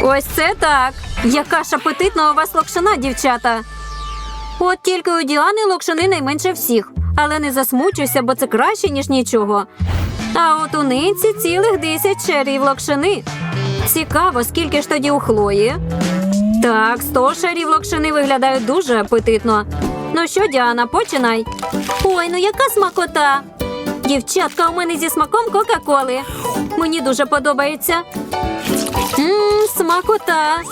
Ось це так. Яка ж апетитна у вас локшина, дівчата. От тільки у Діани локшини найменше всіх. Але не засмучуйся, бо це краще, ніж нічого. А от у Нинці цілих 10 шарів локшини. Цікаво, скільки ж тоді у Хлої. Так, 100 шарів локшини виглядають дуже апетитно. Ну що, Діана, починай. Ой, ну яка смакота. Дівчатка, у мене зі смаком Кока-Коли. Мені дуже подобається. Мм, смакота.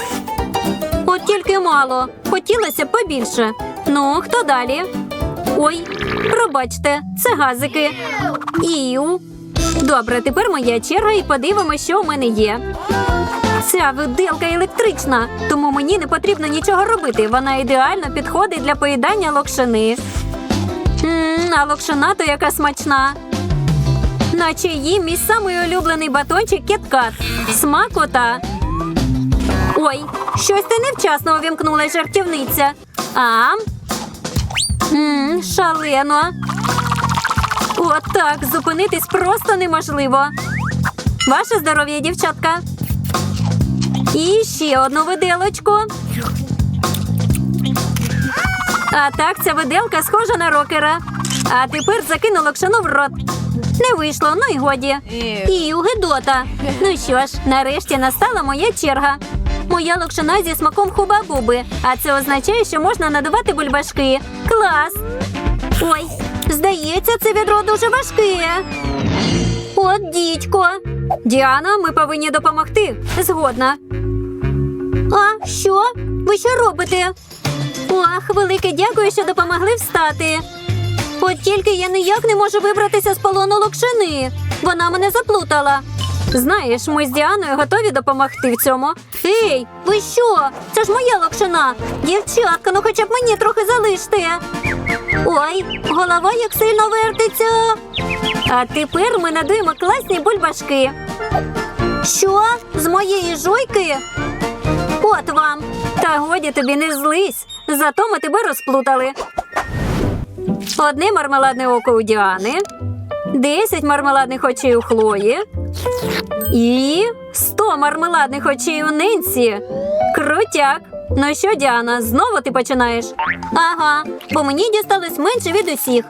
От тільки мало. Хотілося б побільше. Ну, хто далі? Ой, пробачте, це газики. Іу. Добре, тепер моя черга і подивимося, що у мене є. Ця виделка електрична, тому мені не потрібно нічого робити. Вона ідеально підходить для поїдання локшини. Мм, а локшина то яка смачна. Наче їм мій самий улюблений батончик кіткат. Смакота. Ой, щось ти невчасно увімкнула жартівниця. А? Мм, шалено. От так, зупинитись просто неможливо. Ваше здоров'я, дівчатка. І ще одну виделочку. А так, ця виделка схожа на рокера. А тепер закину локшину в рот. Не вийшло, ну і годі. І гидота. Ну що ж, нарешті настала моя черга. Моя локшина зі смаком хуба-буби, а це означає, що можна надувати бульбашки. Клас! Ой, здається, це відро дуже важке. От дідько. Діана, ми повинні допомогти. Згодна. А що? Ви що робите? Ох, велике дякую, що допомогли встати. От тільки я ніяк не можу вибратися з полону локшини. Вона мене заплутала. Знаєш, ми з Діаною готові допомогти в цьому. Ей, ви що? Це ж моя локшина. Дівчатка, ну хоча б мені трохи залиште. Ой, голова як сильно вертиться. А тепер ми надуємо класні бульбашки. Що? З моєї жуйки? От вам. Та годі тобі не злись. Зато ми тебе розплутали. Одне мармеладне око у Діани, 10 мармеладних очей у Хлої і 100 мармеладних очей у Нинці. Крутяк. Ну що, Діана, знову ти починаєш? Ага, бо мені дісталось менше від усіх.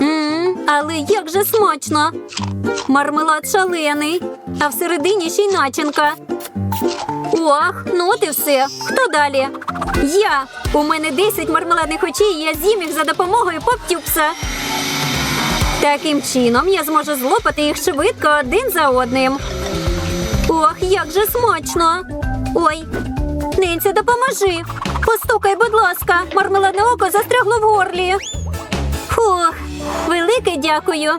Мм, але як же смачно. Мармелад шалений, а всередині ще й начинка. Ох, ну от і все. Хто далі? Я. У мене 10 мармеладних очей, і я з'їм їх за допомогою поптюпса. Таким чином я зможу злопати їх швидко один за одним. Ох, як же смачно. Ой, Нинця, допоможи. Постукай, будь ласка, мармеладне око застрягло в горлі. Фух, велике дякую.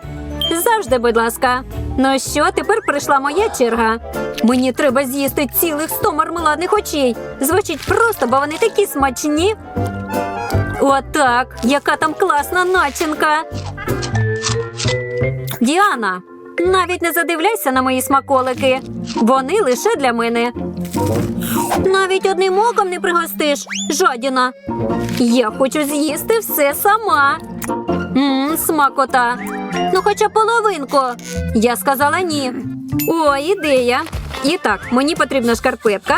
Завжди, будь ласка. Ну що, тепер прийшла моя черга. Мені треба з'їсти цілих сто мармеладних очей. Звучить просто, бо вони такі смачні. Отак, яка там класна начинка. Діана, навіть не задивляйся на мої смаколики. Вони лише для мене. Навіть одним оком не пригостиш, жадіна. Я хочу з'їсти все сама. Мм, смакота. Ну, хоча половинку. Я сказала ні. О, ідея. І так, мені потрібна шкарпетка.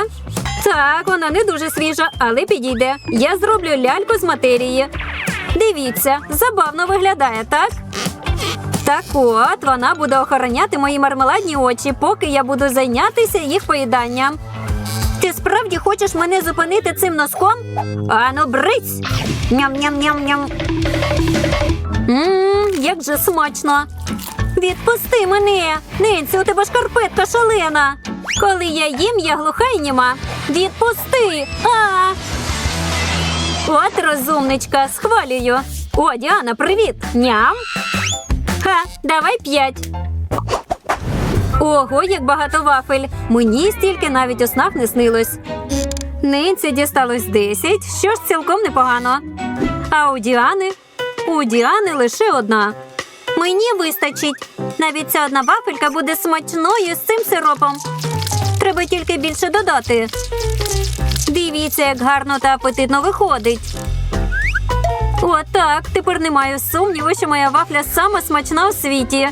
Так, вона не дуже свіжа, але підійде. Я зроблю ляльку з матерії. Дивіться, забавно виглядає, так? Так от, вона буде охороняти мої мармеладні очі, поки я буду зайнятися їх поїданням. Ти справді хочеш мене зупинити цим носком? Ану, брись! Ням-ням-ням-ням. Ммм, як же смачно. Відпусти мене. Нинці, у тебе шкарпетка шалена. Коли я їм, я глуха й німа. Відпусти. А. От розумничка, схвалюю. О, Діана, привіт. Ням. Давай п'ять. Ого, як багато вафель. Мені стільки навіть у снах не снилось. Нинці дісталось 10, що ж цілком непогано. А у Діани? У Діани лише одна. Мені вистачить. Навіть ця одна вафелька буде смачною з цим сиропом. Треба тільки більше додати. Дивіться, як гарно та апетитно виходить. Отак, тепер не маю сумніву, що моя вафля сама смачна у світі.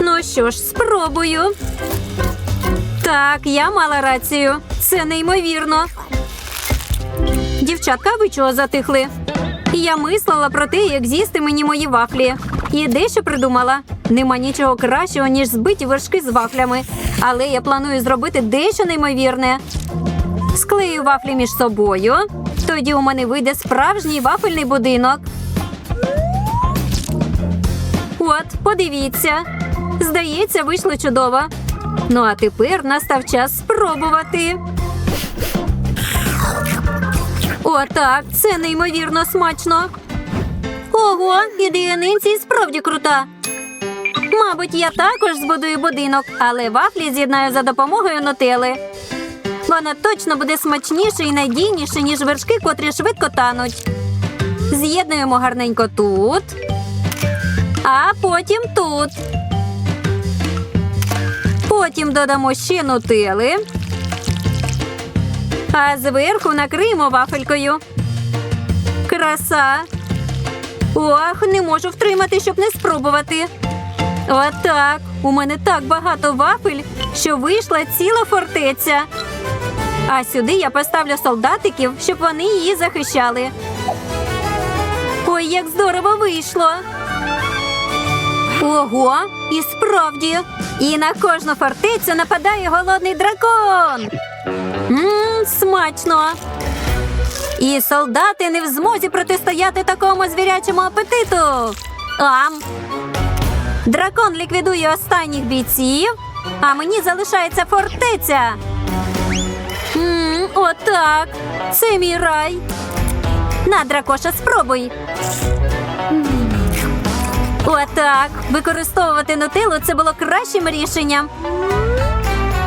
Ну що ж, спробую. Так, я мала рацію. Це неймовірно. Дівчатка, ви чого затихли? Я мислила про те, як з'їсти мені мої вафлі. І дещо придумала. Нема нічого кращого, ніж збиті вершки з вафлями. Але я планую зробити дещо неймовірне. Склею вафлі між собою. Тоді у мене вийде справжній вафельний будинок. От, подивіться. Здається, вийшло чудово. Ну а тепер настав час спробувати. Отак, це неймовірно смачно. Ого, ідея Ненсі справді крута. Мабуть, я також збудую будинок, але вафлі з'єднаю за допомогою нутели. Воно точно буде смачніше і надійніше, ніж вершки, котрі швидко тануть. З'єднуємо гарненько тут, а потім тут. Потім додамо ще нутели. А зверху накриємо вафелькою. Краса. Ох, не можу втримати, щоб не спробувати. Отак. У мене так багато вафель, що вийшла ціла фортеця. А сюди я поставлю солдатиків, щоб вони її захищали. Ой, як здорово вийшло. Ого, і справді. І на кожну фортецю нападає голодний дракон. Мм, смачно. І солдати не в змозі протистояти такому звірячому апетиту. Ам. Дракон ліквідує останніх бійців, а мені залишається фортеця. Отак. Це мій рай. На, дракоша, спробуй. Отак. Використовувати нутилу це було кращим рішенням.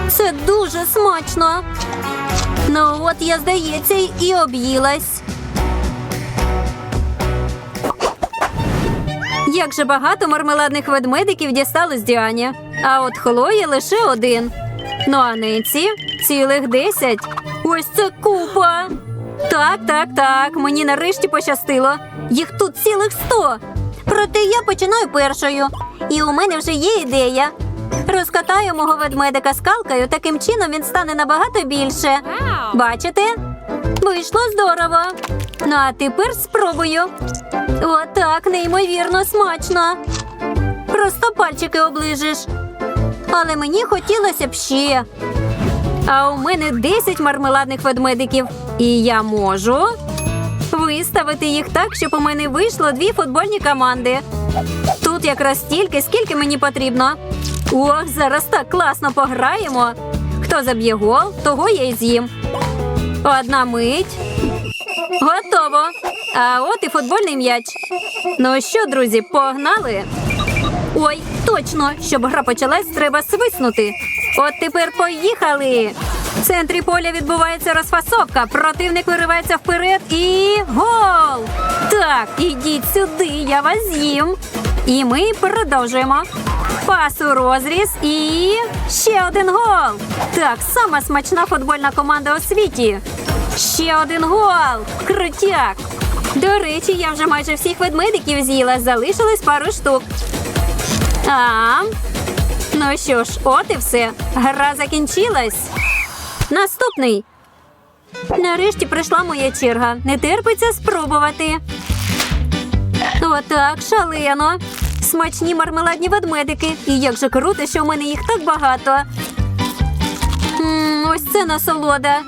Це дуже смачно. Ну, от я, здається, і об'їлась. Як же багато мармеладних ведмедиків дісталось Діані. А от Хлої лише один. Ну а Ненці цілих десять. Ось це купа. Так, так, так. Мені нарешті пощастило. Їх тут цілих сто. Проте я починаю першою. І у мене вже є ідея. Розкатаю мого ведмедика скалкою, таким чином він стане набагато більше. Бачите? Вийшло здорово. Ну а тепер спробую. Отак, неймовірно смачно. Просто пальчики оближиш. Але мені хотілося б ще. А у мене 10 мармеладних ведмедиків. І я можу виставити їх так, щоб у мене вийшло дві футбольні команди. Тут якраз стільки, скільки мені потрібно. Ох, зараз так класно пограємо. Хто заб'є гол, того я й з'їм. Одна мить. Готово. А от і футбольний м'яч. Ну що, друзі, погнали? Ой, точно, щоб гра почалась, треба свиснути. От тепер поїхали. В центрі поля відбувається розфасовка. Противник виривається вперед і гол! Так, ідіть сюди, я вас з'їм. І ми продовжуємо. Пас у розріз і ще один гол. Так, сама смачна футбольна команда у світі. Ще один гол. Крутяк. До речі, я вже майже всіх ведмедиків з'їла. Залишилось пару штук. А, ну що ж, от і все. Гра закінчилась. Наступний. Нарешті прийшла моя черга. Не терпиться спробувати. Отак, шалено. Смачні мармеладні ведмедики. І як же круто, що в мене їх так багато. м ось це насолода.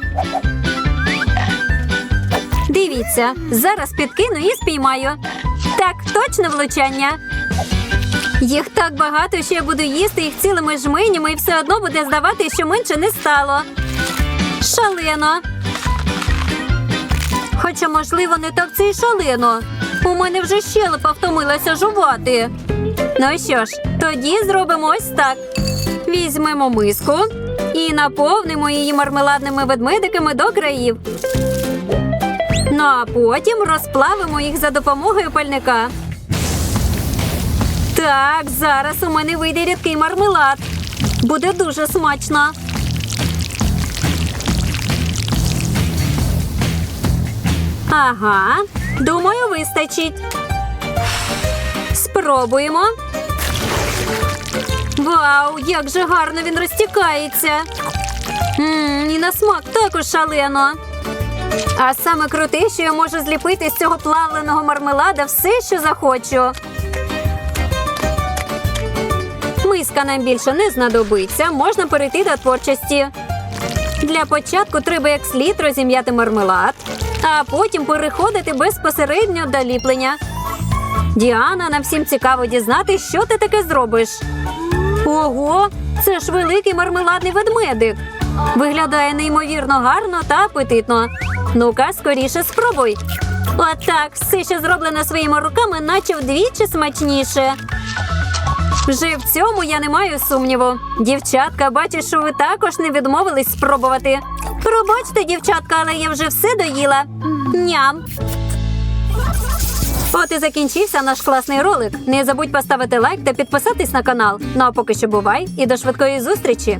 Дивіться, зараз підкину і спіймаю. Так, точно влучання. Їх так багато, що я буду їсти їх цілими жменями, і все одно буде здавати, що менше не стало. Шалено. Хоча, можливо, не так це й шалено. У мене вже щелепа втомилася жувати. Ну що ж, тоді зробимо ось так: візьмемо миску і наповнимо її мармеладними ведмедиками до країв. Ну а потім розплавимо їх за допомогою пальника. Так, зараз у мене вийде рідкий мармелад. Буде дуже смачно. Ага, думаю, вистачить. Спробуємо. Вау, як же гарно він розтікається. Ммм, і на смак також шалено. А саме круте, що я можу зліпити з цього плавленого мармелада все, що захочу. Миска нам більше не знадобиться, можна перейти до творчості. Для початку треба як слід розім'яти мармелад, а потім переходити безпосередньо до ліплення. Діана, нам всім цікаво дізнати, що ти таке зробиш. Ого, це ж великий мармеладний ведмедик. Виглядає неймовірно гарно та апетитно. Ну-ка, скоріше спробуй. Отак, все, що зроблено своїми руками, наче вдвічі смачніше. Вже в цьому я не маю сумніву. Дівчатка, бачу, що ви також не відмовились спробувати. Пробачте, дівчатка, але я вже все доїла. Ням. От і закінчився наш класний ролик. Не забудь поставити лайк та підписатись на канал. Ну а поки що бувай і до швидкої зустрічі.